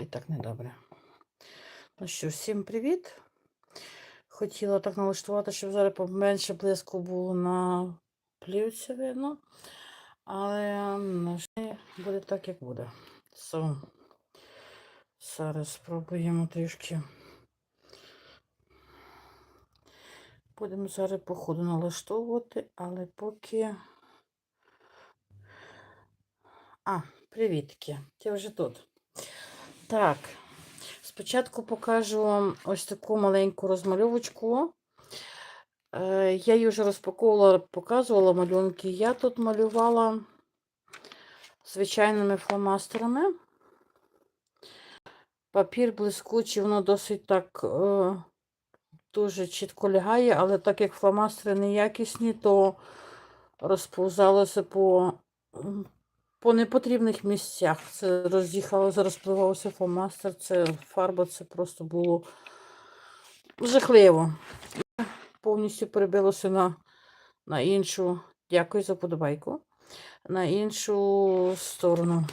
і так недобре. Ну що, всім привіт. Хотіла так налаштувати, щоб зараз поменше близько було на плівці видно. Але на жаль, буде так, як буде. So, зараз спробуємо трішки. Будемо зараз по ходу налаштовувати, але поки. А, привітки. Ти вже тут. Так. Спочатку покажу вам ось таку маленьку розмальовочку. Е, Я її вже розпаковувала, показувала малюнки. Я тут малювала звичайними фломастерами. Папір блискучий, воно досить так е, дуже чітко лягає, але так як фломастери неякісні, то розповзалося по, по непотрібних місцях. Це роз'їхалося, розпливався фломастер, це фарба, це просто було жахливо. Повністю перебилося на, на іншу. Дякую за подобайку. На іншу сторону.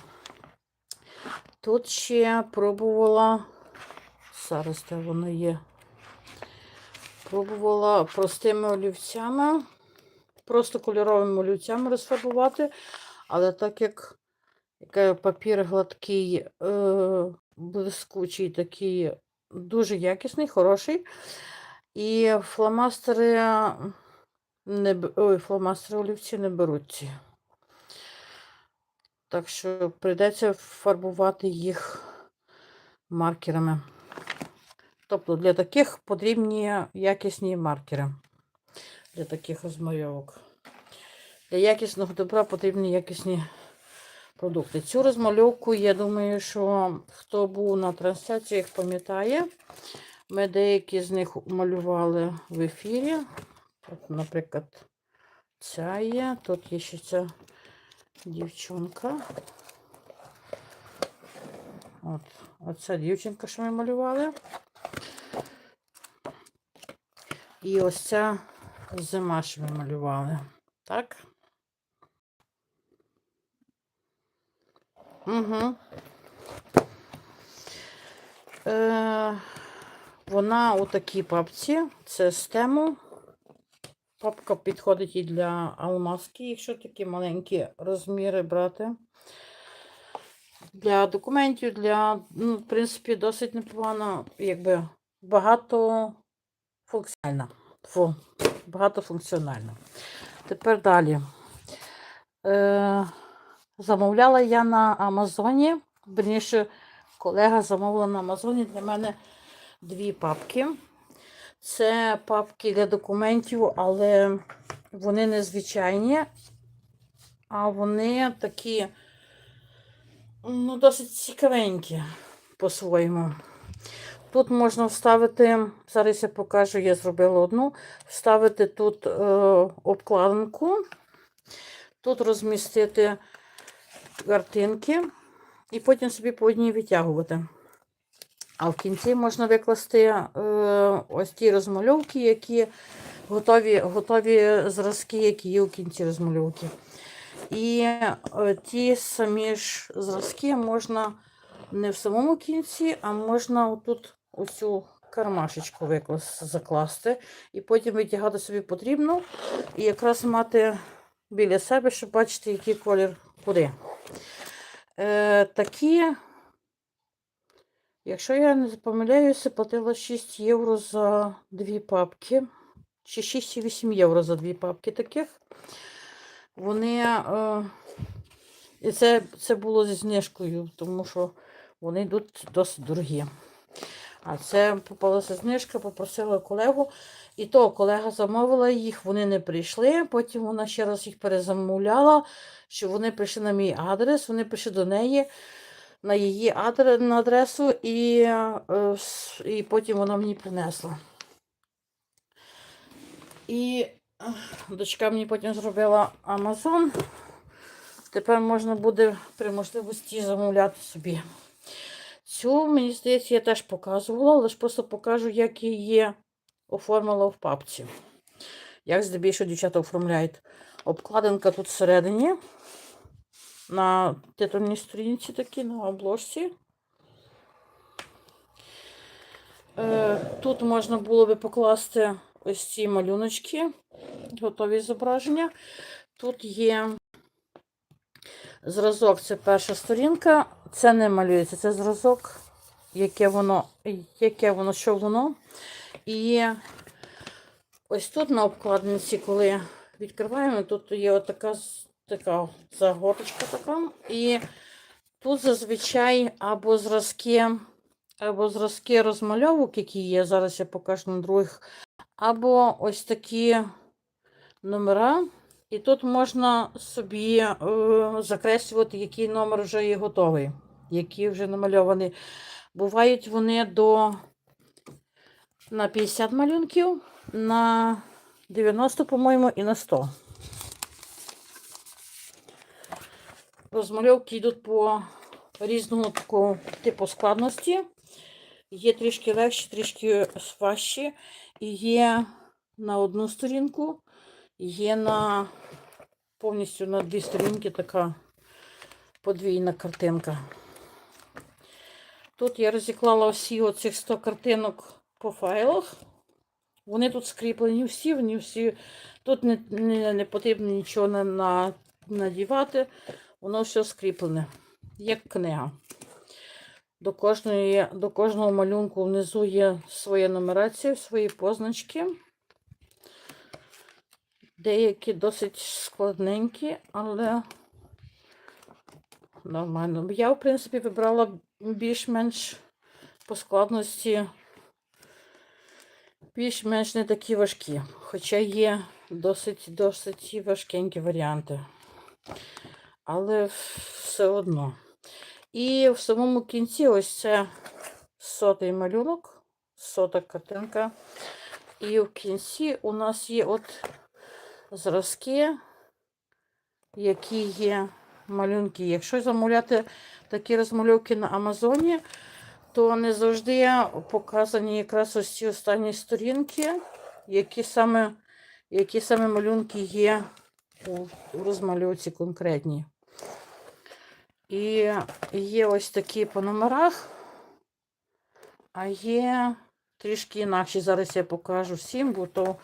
Тут ще пробувала, зараз де воно є. Пробувала простими олівцями, просто кольоровими олівцями розфарбувати, але так як, як папір гладкий, е, блискучий, такий дуже якісний, хороший. І фломастери не ой, фломастери олівці не беруться. Так що прийдеться фарбувати їх маркерами. Тобто для таких потрібні якісні маркери. Для таких розмальовок. Для якісного добра потрібні якісні продукти. Цю розмальовку, я думаю, що хто був на трансляціях, пам'ятає. Ми деякі з них малювали в ефірі. От, наприклад, ця є. Тут є ще ця дівчинка. От, оця дівчинка, що ми малювали. І ось ця зима, що ми малювали. Так? Угу. Е, вона у такій папці. Це з тему. Папка підходить і для алмазки, якщо такі маленькі розміри брати. Для документів, для, ну, в принципі, досить непогано, якби багатофункціональна. Фу, багатофункціональна. Тепер далі. Е, замовляла я на Амазоні. Верніше, колега замовила на Амазоні для мене дві папки. Це папки для документів, але вони не звичайні, а вони такі, ну, досить цікавенькі по-своєму. Тут можна вставити, зараз я покажу, я зробила одну, вставити тут е, обкладинку, тут розмістити картинки і потім собі по одній витягувати. А в кінці можна викласти е, ось ті розмальовки, які готові, готові зразки, які є у кінці розмальовки. І е, ті самі ж зразки можна не в самому кінці, а можна отут оцю кармашечку викласти, закласти. І потім витягати собі потрібно. І якраз мати біля себе, щоб бачити, який колір куди. Е, такі Якщо я не помиляюся, платила 6 євро за дві папки. Чи 6,8 євро за дві папки таких. Вони. Е, і це, це було зі знижкою, тому що вони йдуть досить дорогі. А це попалася знижка, попросила колегу. І то колега замовила їх, вони не прийшли. Потім вона ще раз їх перезамовляла, що вони прийшли на мій адрес, вони прийшли до неї на її адресу, і, е, і потім вона мені принесла. І е, дочка мені потім зробила Амазон. Тепер можна буде при можливості замовляти собі. Цю, мені здається, я теж показувала, але ж просто покажу, як її оформила в папці. Як здебільшого дівчата оформляють. Обкладинка тут всередині. На титульній сторінці такі, на обложці. Е, тут можна було би покласти ось ці малюночки, готові зображення. Тут є зразок, це перша сторінка. Це не малюється, це зразок, яке воно, яке воно, що воно. І ось тут на обкладинці, коли відкриваємо, тут є отака така загорточка така. І тут зазвичай або зразки, або зразки розмальовок, які є, зараз я покажу на других, або ось такі номера. І тут можна собі е, закреслювати, який номер вже є готовий, який вже намальований. Бувають вони до на 50 малюнків, на 90, по-моєму, і на 100. Розмальовки йдуть по різному такому типу складності. Є трішки легші, трішки важчі. І є на одну сторінку, є на повністю на дві сторінки така подвійна картинка. Тут я розіклала всі оцих 100 картинок по файлах. Вони тут скріплені всі, вони всі. Тут не, не, не потрібно нічого на, на, надівати. Воно все скріплене, як книга. До, кожної, до кожного малюнку внизу є своя нумерація, свої позначки. Деякі досить складненькі, але нормально. Я, в принципі, вибрала більш-менш по складності, більш-менш не такі важкі. Хоча є досить, досить важкенькі варіанти. Але все одно. І в самому кінці ось це сотий малюнок, сота картинка. І в кінці у нас є от зразки, які є малюнки. Якщо замовляти такі розмальовки на Амазоні, то не завжди показані якраз ось ці останні сторінки, які саме, які саме малюнки є у розмальовці конкретній. І є ось такі по номерах, а є трішки інакші. Зараз я покажу всім, бо то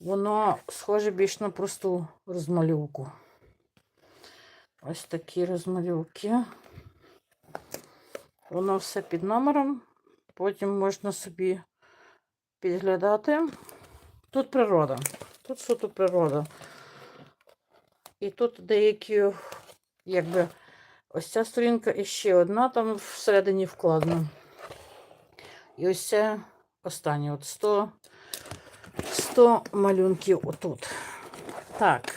воно схоже більш на просту розмальовку. Ось такі розмальовки. Воно все під номером. Потім можна собі підглядати. Тут природа. Тут суто природа. І тут деякі, якби, ось ця сторінка і ще одна там всередині вкладена. І ось це останнє. От 100, 100 малюнків отут. Так.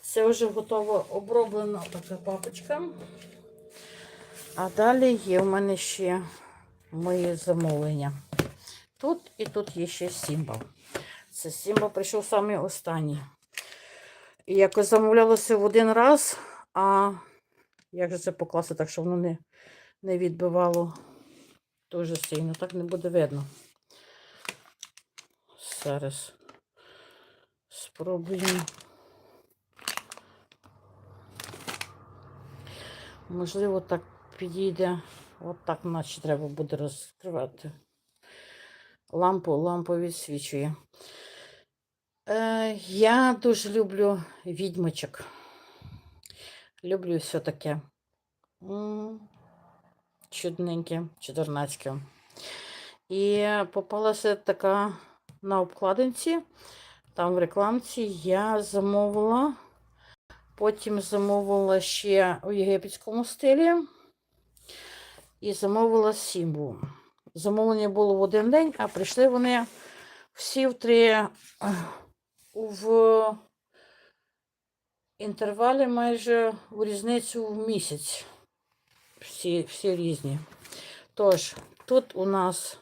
Це вже готова оброблена така папочка. А далі є в мене ще мої замовлення. Тут і тут є ще символ. Це символ прийшов саме останній. І якось замовлялося в один раз, а як же це покласти так, щоб воно не, не відбивало дуже сильно. Так не буде видно. Зараз спробуємо. Можливо, так підійде. От так, наче треба буде розкривати. Лампу, лампу відсвічує. Е, я дуже люблю відьмочок. Люблю все таке. Чудненьке, чудернацьке. І попалася така на обкладинці. Там в рекламці я замовила. Потім замовила ще у єгипетському стилі. І замовила сімбу. Замовлення було в один день, а прийшли вони всі в три в інтервалі майже у різницю в місяць. Всі, всі різні. Тож, тут у нас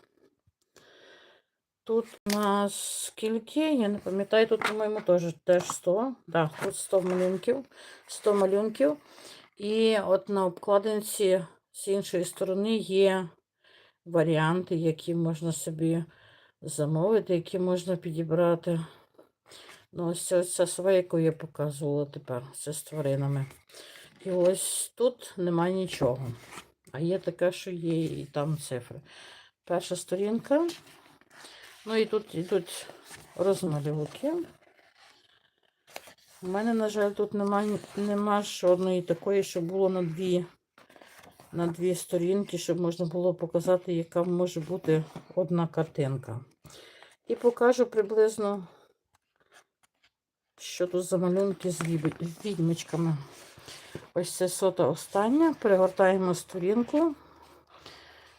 Тут у нас скільки, я не пам'ятаю, тут, по-моєму, теж, теж 100. Так, тут 100 малюнків, 100 малюнків. І от на обкладинці з іншої сторони є варіанти, які можна собі замовити, які можна підібрати. Ну, ось ця, ця сова, яку я показувала тепер, це з тваринами. І ось тут немає нічого. А є таке, що є і там цифри. Перша сторінка. Ну і тут йдуть розмальовки. У мене, на жаль, тут нема, нема жодної такої, щоб було на дві, на дві сторінки, щоб можна було показати, яка може бути одна картинка. І покажу приблизно, що тут за малюнки з відьмочками. Ось це сота остання. Перегортаємо сторінку.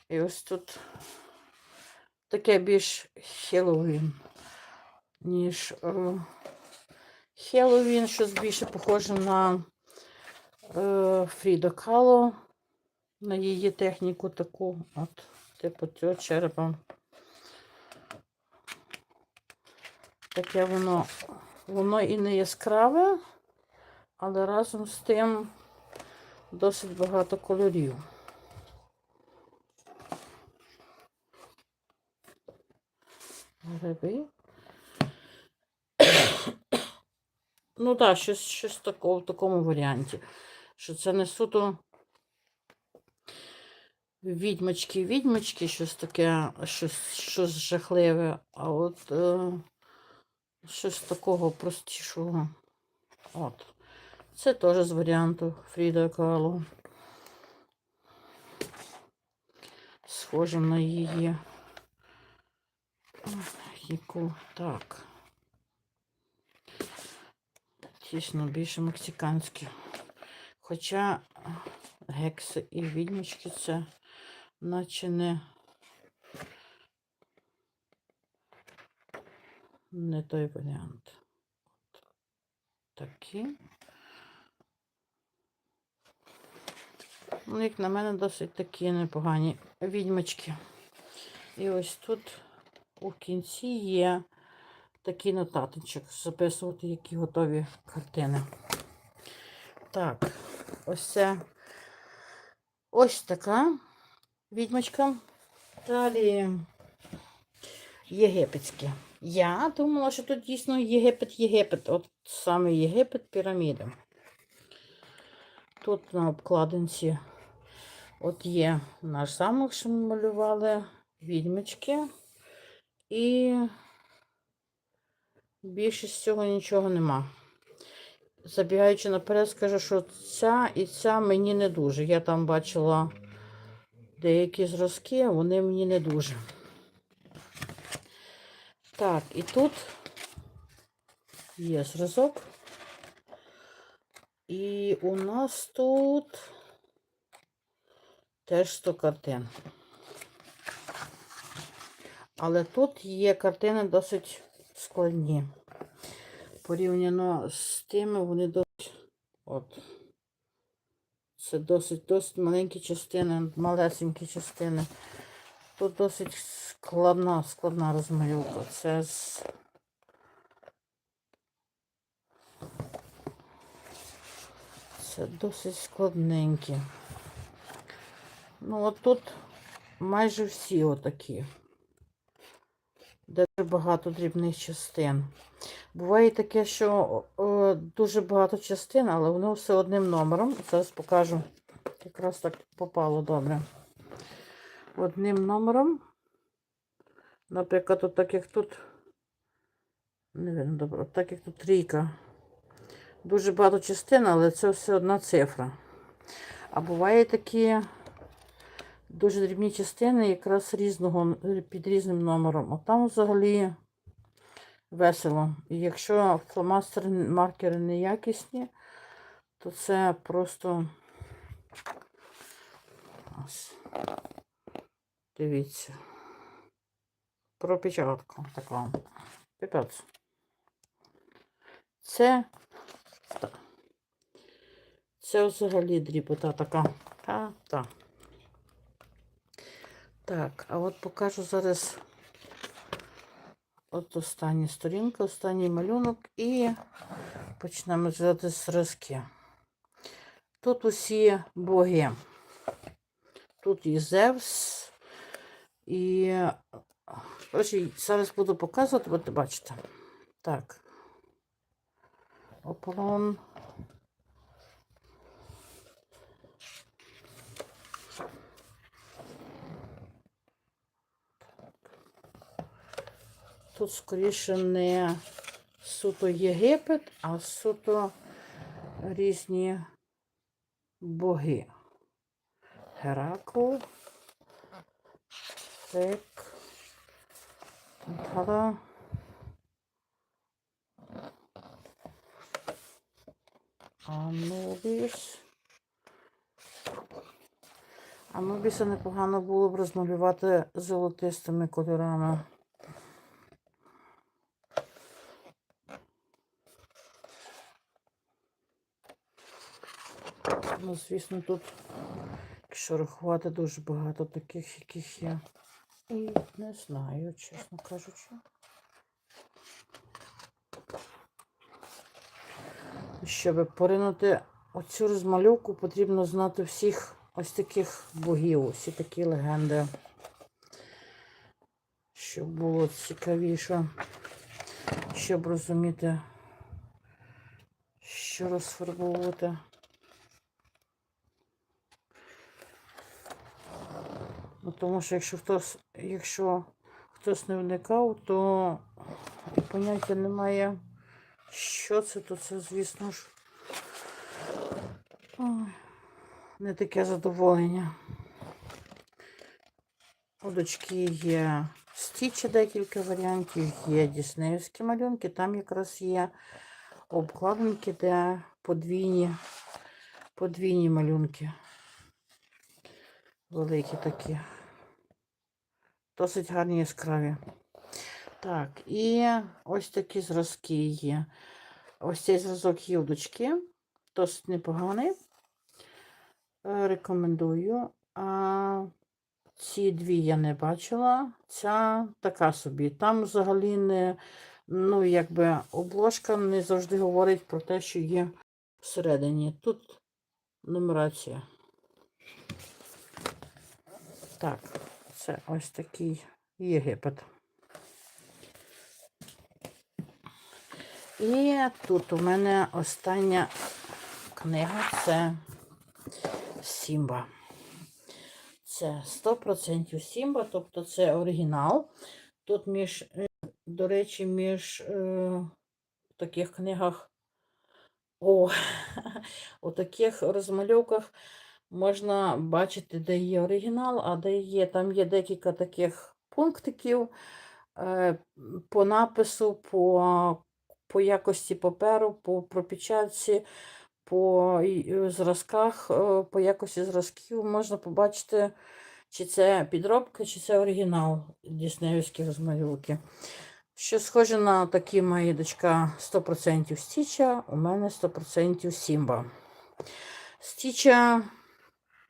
І ось тут таке більш Хеллоуін, ніж е, Хеллоуін, щось більше похоже на е, Фріда Кало, на її техніку таку, от, типу цього черепа. Таке воно, воно і не яскраве, але разом з тим досить багато кольорів. Гриби. Ну так, щось, щось такого, в такому варіанті. Що це не суто відьмочки, відьмочки, щось таке, щось, щось жахливе, а от е, щось такого простішого. От. Це теж з варіанту Фріда Кало. Схожим на її. Яку так. Тісно більше мексиканські. Хоча гекси і відьмочки це наче не, не той варіант. Такі. Ну, як на мене, досить такі непогані відьмочки. І ось тут у кінці є такий нотаточок, записувати, які готові картини. Так, ось це ось така відьмочка. Далі єгипетські. Я думала, що тут дійсно Єгипет-Єгипет. От саме Єгипет піраміди. Тут на обкладинці от є наш замок, що ми малювали, відьмочки. І більше з цього нічого нема. Забігаючи наперед, скажу, що ця і ця мені не дуже. Я там бачила деякі зразки, вони мені не дуже. Так, і тут є зразок. І у нас тут теж 100 картин. Але тут є картини досить складні. Порівняно з тими, вони досить. От. Це досить досить маленькі частини, малесенькі частини. Тут досить складна, складна розмальовка. Це з. Це досить складненькі. Ну, от тут майже всі отакі де дуже багато дрібних частин. Буває таке, що о, дуже багато частин, але воно все одним номером. Зараз покажу. Якраз так попало добре. Одним номером. Наприклад, от так як тут. Не видно добре, так як тут трійка. Дуже багато частин, але це все одна цифра. А буває такі дуже дрібні частини, якраз різного під різним номером. А там взагалі весело. І якщо фломастери, маркери неякісні, то це просто ось. Дивіться. Про печатку така. Піпець. Це це взагалі дрібота така. Та, та. Так, а от покажу зараз от остання сторінка, останній малюнок і почнемо взяти зразки. Тут усі боги. Тут і Зевс, і коротше, зараз буду показувати, от бачите. Так. Ополон. Тут скоріше не суто Єгипет, а суто різні боги. Геракл, Фек, Тантала. Анубіс. Анубіса непогано було б розмалювати золотистими кольорами. Ну, звісно, тут, якщо рахувати, дуже багато таких, яких я і не знаю, чесно кажучи. Щоб поринути оцю розмальовку, потрібно знати всіх ось таких богів, всі такі легенди. Щоб було цікавіше, щоб розуміти, що розфарбовувати. Ну, тому що якщо хтось, якщо хтось не вникав, то поняття немає, що це, то це, звісно ж, не таке задоволення. У дочки є стічі декілька варіантів, є діснеївські малюнки, там якраз є обкладинки, де подвійні, подвійні малюнки. Великі такі. Досить гарні яскраві. Так, і ось такі зразки є. Ось цей зразок є у дочки. Досить непоганий. Е, Рекомендую. А ці дві я не бачила. Ця така собі. Там взагалі не, ну, якби обложка не завжди говорить про те, що є всередині. Тут нумерація. Так, це ось такий Єгипет. І тут у мене остання книга це Сімба. Це 100% Сімба, тобто це оригінал. Тут між, е, до речі, між е, таких книгах, о, у таких розмальовках можна бачити, де є оригінал, а де є, там є декілька таких пунктиків е, по напису, по, по якості паперу, по пропечатці, по е, зразках, е, по якості зразків можна побачити, чи це підробка, чи це оригінал діснеївські розмальовки. Що схоже на такі мої дочка 100% Стіча, у мене 100% Сімба. Стіча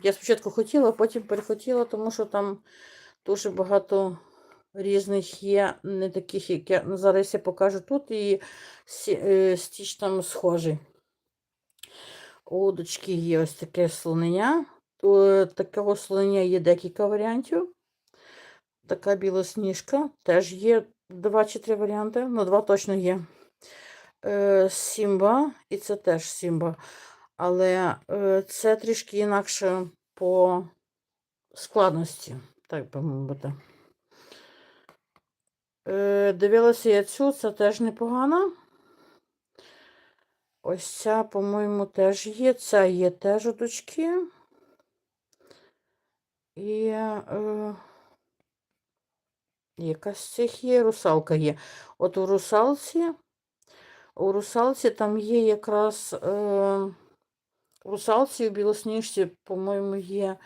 я спочатку хотіла, потім перехотіла, тому що там дуже багато різних є, не таких, як я ну, зараз я покажу тут, і е, стіч там схожий. У дочки є ось таке слонення. У такого слонення є декілька варіантів. Така білосніжка. Теж є два чи три варіанти. Ну, два точно є. Е, Сімба, і це теж Сімба. Але е, це трішки інакше по складності, так би мовити. Е, дивилася я цю, це теж непогано. Ось ця, по-моєму, теж є. Ця є теж у дочки. І е, якась з цих є, русалка є. От у русалці, у русалці там є якраз. Е, у русалці у білосніжці, по-моєму, є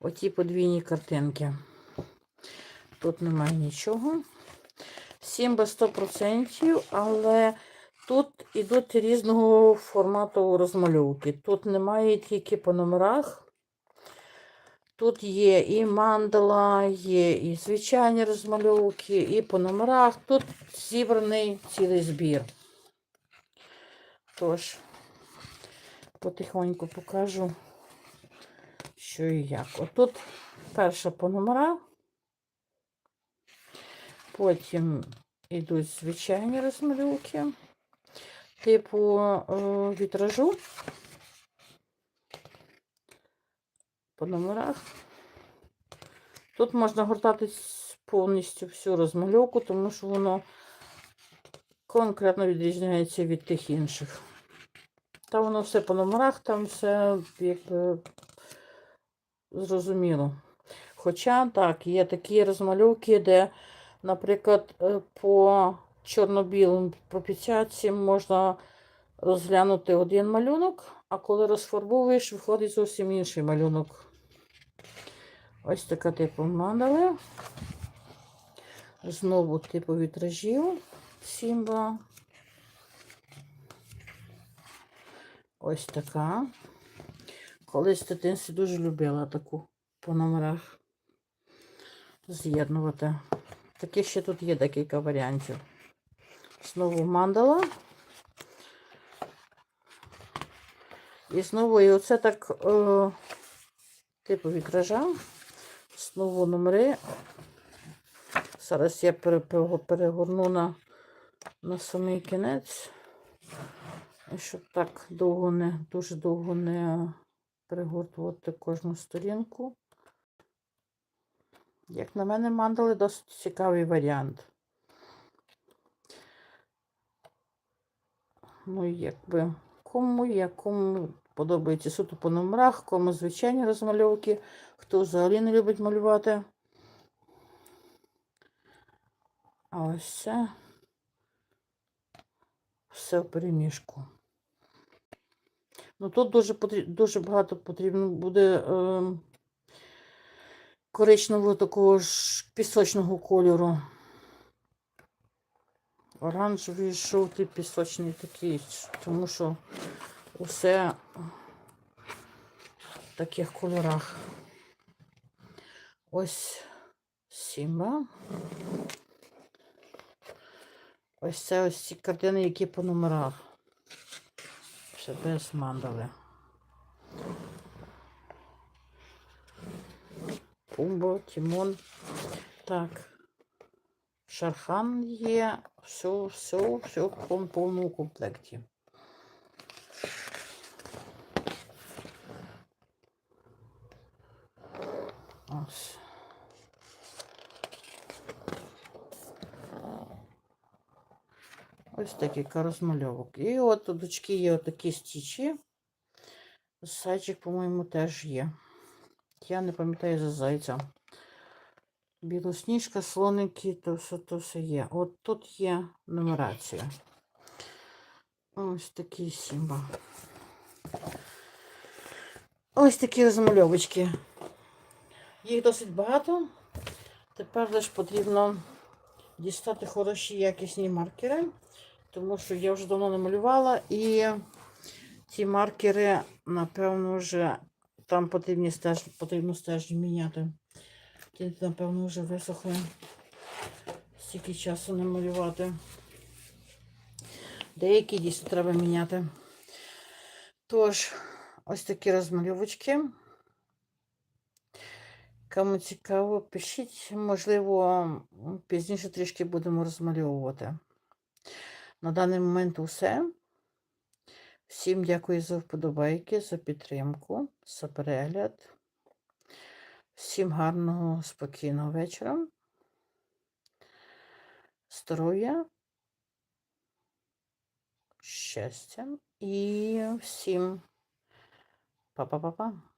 оті подвійні картинки. Тут немає нічого. Сімба 100%, але тут ідуть різного формату розмальовки. Тут немає тільки по номерах. Тут є і мандала, є і звичайні розмальовки, і по номерах. Тут зібраний цілий збір. Тож, потихоньку покажу, що і як. Отут перша по номерах. Потім йдуть звичайні розмальовки, типу е, вітражу по номерах. Тут можна гортати повністю всю розмальовку, тому що воно конкретно відрізняється від тих інших. Там воно все по номерах, там все якби зрозуміло. Хоча так, є такі розмальовки, де, наприклад, е, по чорно-білому пропіцяці можна розглянути один малюнок, а коли розфарбовуєш, виходить зовсім інший малюнок. Ось така типу мандали. Знову типу вітражів. Сімба. Ось така. Колись в дитинстві дуже любила таку по номерах з'єднувати. Таких ще тут є декілька варіантів. Знову мандала. І знову, і оце так, е, типу вітража. Знову номери. Зараз я пере- пере- перегорну на, на самий кінець. Щоб так довго не, дуже довго не перегортувати кожну сторінку. Як на мене, мандали досить цікавий варіант. Ну, якби кому як кому подобається суто по номерах, кому звичайні розмальовки, хто взагалі не любить малювати. А ось це все в переміжку. Ну тут дуже потрі- дуже багато потрібно буде е, коричневого такого ж пісочного кольору. Оранжевий, жовтий, пісочний такий, тому що усе в таких кольорах. Ось Сімба. Ось це ось ці картини, які по номерах. Все без мандали. Пумбо, Тімон. Так. Шархан є. Все, все, все в пов- повному комплекті. Ось. Ось декілька розмальовок. І от у дочки є отакі стічі. Зайчик, по-моєму, теж є. Я не пам'ятаю за зайця. Білосніжка, слоники, то все, то все є. От тут є нумерація. Ось такий сімба. Ось такі розмальовочки. Їх досить багато. Тепер лише потрібно дістати хороші якісні маркери, тому що я вже давно не малювала, і ці маркери, напевно, вже там потрібні стеж, потрібно стежні міняти. Ті, напевно, вже висохли. Стільки часу не малювати. Деякі дійсно треба міняти. Тож, ось такі розмальовочки. Кому цікаво, пишіть, можливо, пізніше трішки будемо розмальовувати. На даний момент усе. Всім дякую за вподобайки, за підтримку, за перегляд. Всім гарного, спокійного вечора. Здоров'я, щастя і всім па-па-па-па.